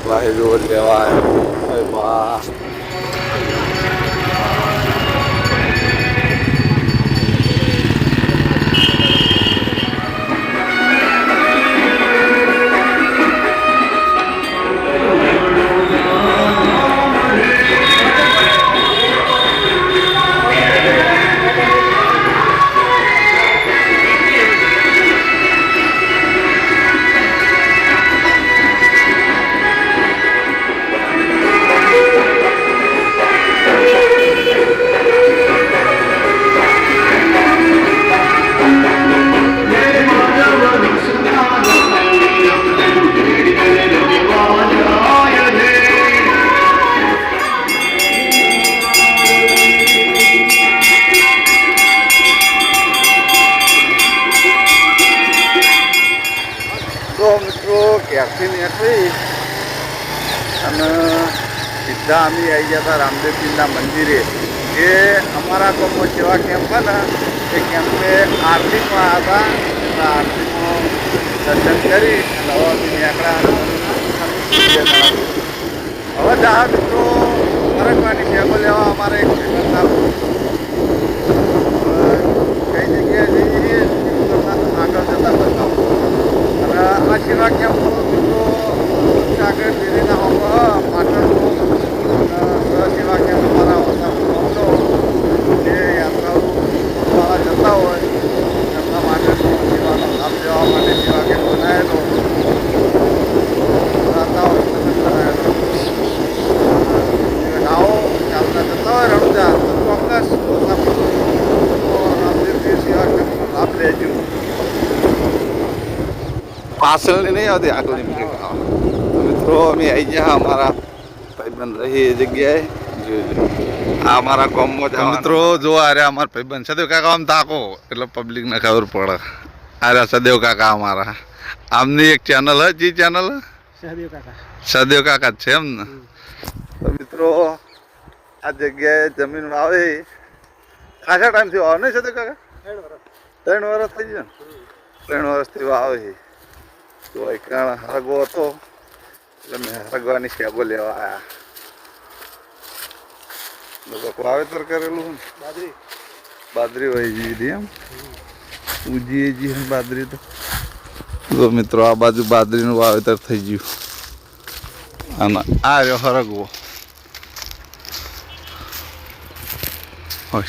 કોઈ ભાઈ રોડ લેવા આવ્યો બા નીકળી અને સીધા અમે આવી ગયા હતા રામદેવજીના મંદિરે. જે અમારા લોકો જેવા કેમ્પ હતા એ કેમ્પે આરતીમાં હતા. એટલે આરતીમાં દર્શન કરી અને હવે અમે નીકળ્યા હવે જા મિત્રો, ફરકવાની ભેગો લેવા અમારે એક કઈ જગ્યાએ જઈએ આગળ જતા બતાવું. અને આ સેવા કેમ્પ મિત્રો આગળ ડેરીના હોમ પાટણ સેવા કેમ્પ અમારા હોતા જે યાત્રાઓ વાળા જતા હોય એમના માટે સેવાનો લાભ લેવા માટે સેવા કેમ્પ બનાવેલો જાતા હોય એટલે બનાવેલો આવો ચાલતા જતા હોય રમજા તો ચોક્કસ રામદેવજી સેવા કેમ્પનો લાભ લેજો પાછળની નહીં આવતી આગળની બ્રેક આવે તો મિત્રો અમે આવી ગયા અમારા ભાઈબંધ રહી એ જગ્યાએ. આ અમારા ગામમાં જ મિત્રો જો અરે અમારા ભાઈબંધ સદેવ કાકા આમ તાકો એટલે પબ્લિકને ખબર પડે. અરે સદેવ કાકા અમારા. આમની એક ચેનલ હજ જી ચેનલ સદેવ કાકા. સદેવ કાકા છે એમ ને? તો મિત્રો આ જગ્યાએ જમીન વાવે ખાસા ટાઈમથી વાવે નહીં સદેવ કાકા? ત્રણ વર્ષ થઈ ગયો ત્રણ વર્ષથી વાવે તો એક હરગો હતો. એટલે મેં હરગવાની શેબો લેવા આવ્યા લોકો વાવેતર કરેલું બાદરી બાજરી. બાજરી હોય જીધી એમ. ઉજીએ જી બાદરી તો. જો મિત્રો આ બાજુ બાદરીનું વાવેતર થઈ ગયું. અને આ રહ્યો હરગવો.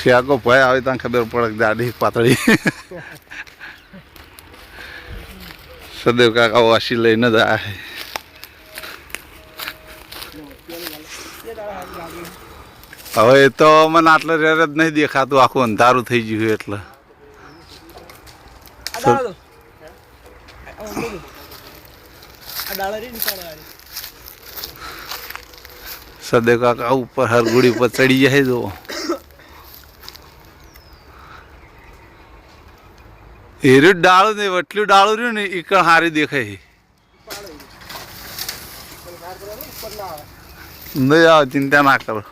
શિયાકો ભાઈ આવે ત્યાં ખબર પડે દાઢી પાતળી. સદેવ કાકા વાસી લઈને જ આ હવે એ તો મને આટલે રેર જ નહીં દેખાતું આખું અંધારું થઈ ગયું એટલે. સદે કાકા ઉપર હરગુડી ઉપર ચડી જાય જો એર્યું ડાળું ને એટલું ડાળું રહ્યું ને એ કણ હારી દેખાય નહીં આવો ચિંતા ના કરો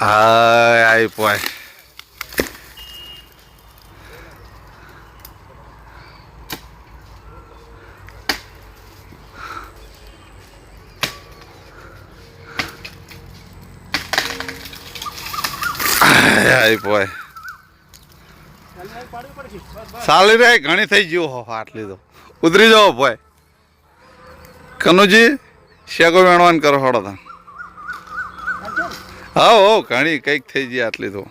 હા આવી પોય આઈ પોય સાલી રહે ઘણી થઈ ગયું હો આટલી તો. ઉતરી જાઓ ભાઈ. કનુજી શેકો વેણવાન કરો ને? હા હો ઘણી કંઈક થઈ ગઈ આટલી તો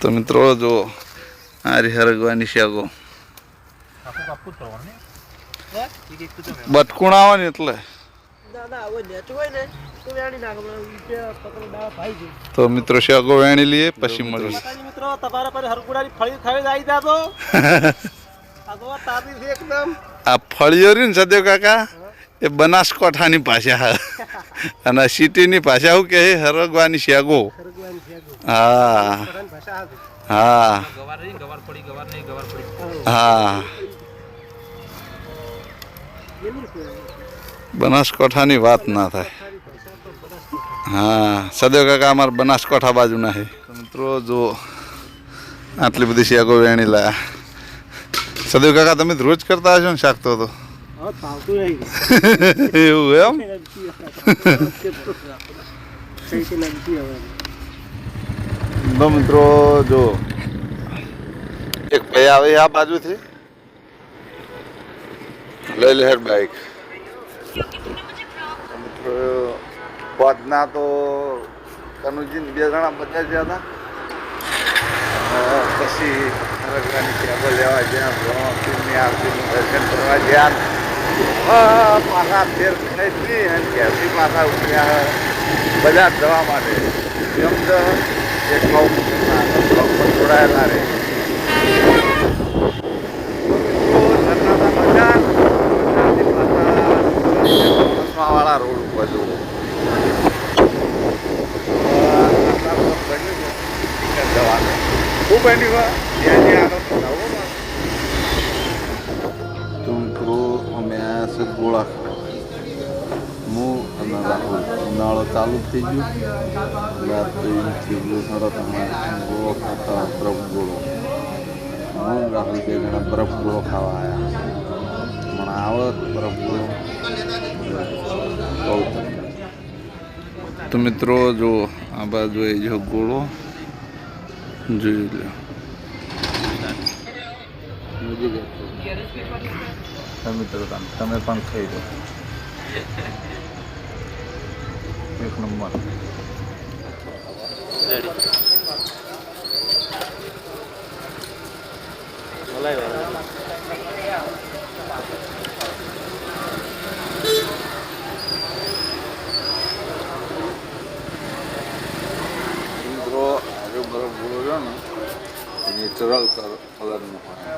તો મિત્રો જો આરી હરગવાની શેકો હે? બટકુણ આવે ને એટલે તો મિત્રો શેકો વેણી લઈએ પછી મળીએ મિત્રો તમારા પર હરકુડાની ફળી ખાવી જાય તો આ તો તાતી છે એકદમ. આ ફળીઓ રહ્યું ને સદેવ કાકા એ બનાસકાંઠાની પાછા અને સિટીની પાછા શું કહે હરગવાની શેગો. હા. હા. ગવાર નહીં ગવાર પડી ગવાર નહીં ગવાર પડી. હા. બનાસકોઠાની વાત ના થાય. હા. સદેવ કાકા અમારા બનાસકાંઠા બાજુના છે. તો મિત્રો જો આટલી બધી શેગો વેણી લાયા. સદૈવ કાકા તમે રોજ કરતા હશો ને શાકતો તો એવું એમ? તો મિત્રો જો. એક ભાઈ આવે આ બાજુથી. લઈ લે બાઈક. મિત્રો પદના તો કનુજી બે જણા બધા ગયા હતા. પછી રગડાની કેબલ લેવા ગયા ભ્રમણની આરતીનું દર્શન કરવા હા, પાછા ફેર પી અને ઘેરથી પાછા ઉઠ્યા બધા જવા માટે. એમ તો જોડાયેલા રહે. વાળા રોડ ઉપર જવું જવાનું. ખૂબ એની મિત્રો અમે આ છે ગોળા હું અને રાહુલ ઉનાળો ચાલુ થઈ ગયું રાત તો એમ થઈ ગયું થોડો તમે ગોળો ખાતા બરફ ગોળો હું રાહુલ બે જણા બરફ ગોળો ખાવા આવ્યા પણ આવે બરફ ગોળો તો મિત્રો જો આ બાજુ એ જો ગોળો જોઈ લો તમે તમે પણ ખાઈ લો. એક નંબર. મિત્રો આજે બરફ ગોળો છે ને નેચરલ કલરનો હોય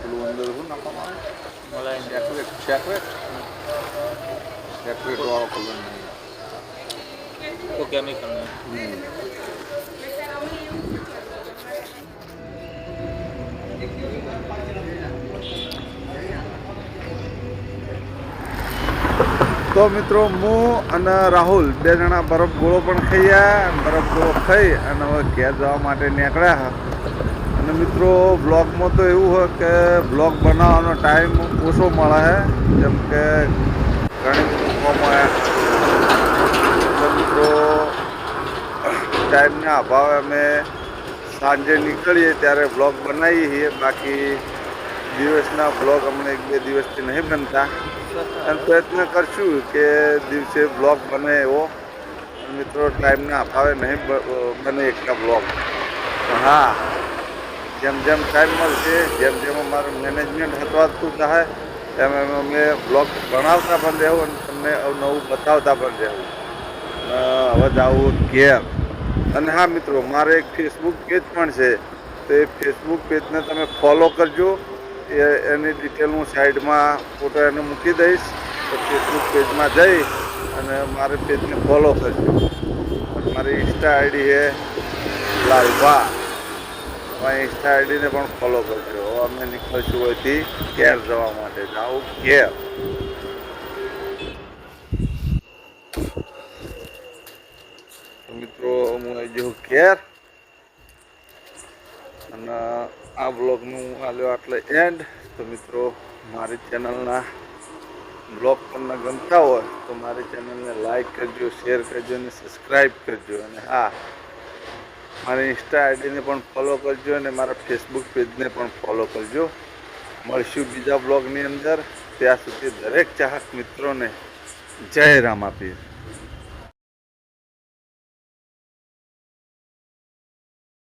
પેલું અંદર શું તો મિત્રો હું અને રાહુલ બે જણા બરફ ગોળો પણ ખાઈ બરફ ગોળો ખાઈ અને હવે ઘેર જવા માટે નીકળ્યા અને મિત્રો બ્લોગમાં તો એવું હોય કે બ્લોગ બનાવવાનો ટાઈમ ઓછો મળે છે, જેમ કે ઘણી તો મિત્રો ટાઈમના અભાવે અમે સાંજે નીકળીએ ત્યારે બ્લોગ બનાવીએ છીએ, બાકી દિવસના બ્લોગ અમને એક બે દિવસથી નહીં બનતા. અને પ્રયત્ન કરશું કે દિવસે બ્લોગ બને એવો. મિત્રો, ટાઈમના અભાવે નહીં બને એકતા બ્લોગ હા, જેમ જેમ ટાઈમ મળશે, જેમ જેમ અમારું મેનેજમેન્ટ હતવાતું થાય તેમ એમ અમે બ્લોગ બનાવતા પણ રહેવું અને તમને અવનવું બતાવતા પણ રહેવું. હવે જાવું ઘેર. અને હા, મિત્રો, મારે એક ફેસબુક પેજ પણ છે. તો એ ફેસબુક પેજને તમે ફોલો કરજો. એની ડિટેલ હું સાઈડમાં ફોટો એને મૂકી દઈશ ફેસબુક પેજમાં જઈ અને મારે પેજને ફોલો કરજો. મારી ઇન્સ્ટા આઈડી છે લાલભા. મારી ઇન્સ્ટા આઈડીને પણ ફોલો કરજો. અમે નીકળશું અહીંથી ઘેર જવા માટે. જાઉં ઘેર. મિત્રો, હું આવી જાઉં ઘેર. અને આ બ્લોગનું આલ્યો આટલે એન્ડ તો મિત્રો, મારી ચેનલના બ્લોગ તમને ગમતા હોય, તો મારી ચેનલને લાઈક કરજો શેર કરજો અને સબસ્ક્રાઈબ કરજો. અને હા, મારી ઇન્સ્ટા આઈડીને પણ ફોલો કરજો અને મારા ફેસબુક પેજને પણ ફોલો કરજો. મળશું બીજા બ્લોગની અંદર. ત્યાં સુધી દરેક ચાહક મિત્રોને જય રામાપીર